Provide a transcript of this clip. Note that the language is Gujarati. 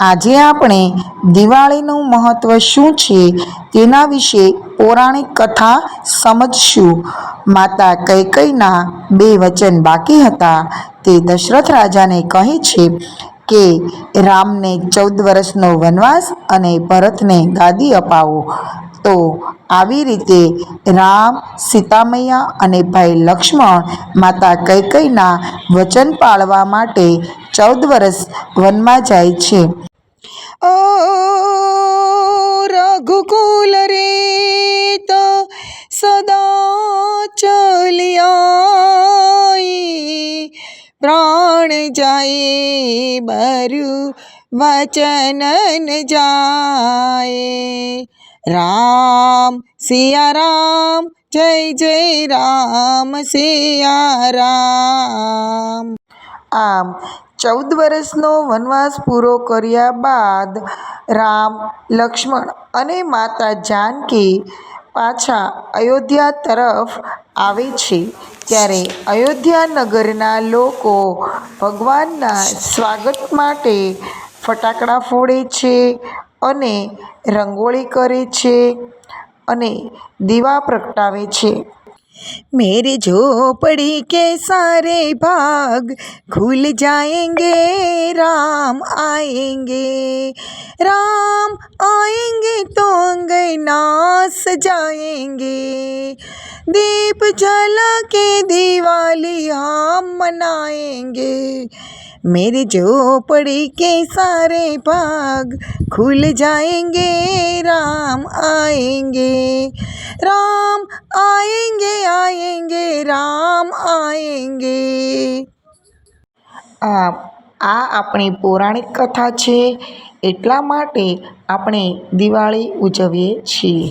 આજે આપણે દિવાળીનું મહત્ત્વ શું છે તેના વિશે પૌરાણિક કથા સમજશું. માતા કૈકઈના બે વચન બાકી હતા. તે દશરથ રાજાને કહે છે કે, રામને ચૌદ વર્ષનો વનવાસ અને ભરતને ગાદી અપાવો. તો આવી રીતે રામ, સીતામૈયા અને ભાઈ લક્ષ્મણ માતા કૈકઈના વચન પાળવા માટે ચૌદ વર્ષ વનમાં જાય છે. ઓ રઘુકુલ રેત સદા ચલિયાઈ પ્રાણ જાય બરું વચનન જાય રામ સિયા રામ જય જય રામ સિયા રામ આમ ચૌદ વર્ષનો વનવાસ પૂરો કર્યા બાદ રામ, લક્ષ્મણ અને માતા જાનકી પાછા અયોધ્યા તરફ આવે છે. ત્યારે અયોધ્યા નગરના લોકો ભગવાનના સ્વાગત માટે ફટાકડા ફોડે છે અને રંગોળી કરે છે અને દીવા પ્રગટાવે છે. मेरे झोपड़ी के सारे भाग खुल जाएंगे राम आएंगे राम आएंगे तो अंगना सजाएंगे दीप जला के दिवाली हम मनाएंगे मेरे झोपड़ी के सारे भाग खुल जाएंगे राम आएंगे राम आएंगे आएंगे राम आएंगे આ આ આપણી પૌરાણિક કથા છે એટલા માટે આપણે દિવાળી ઉજવીએ છીએ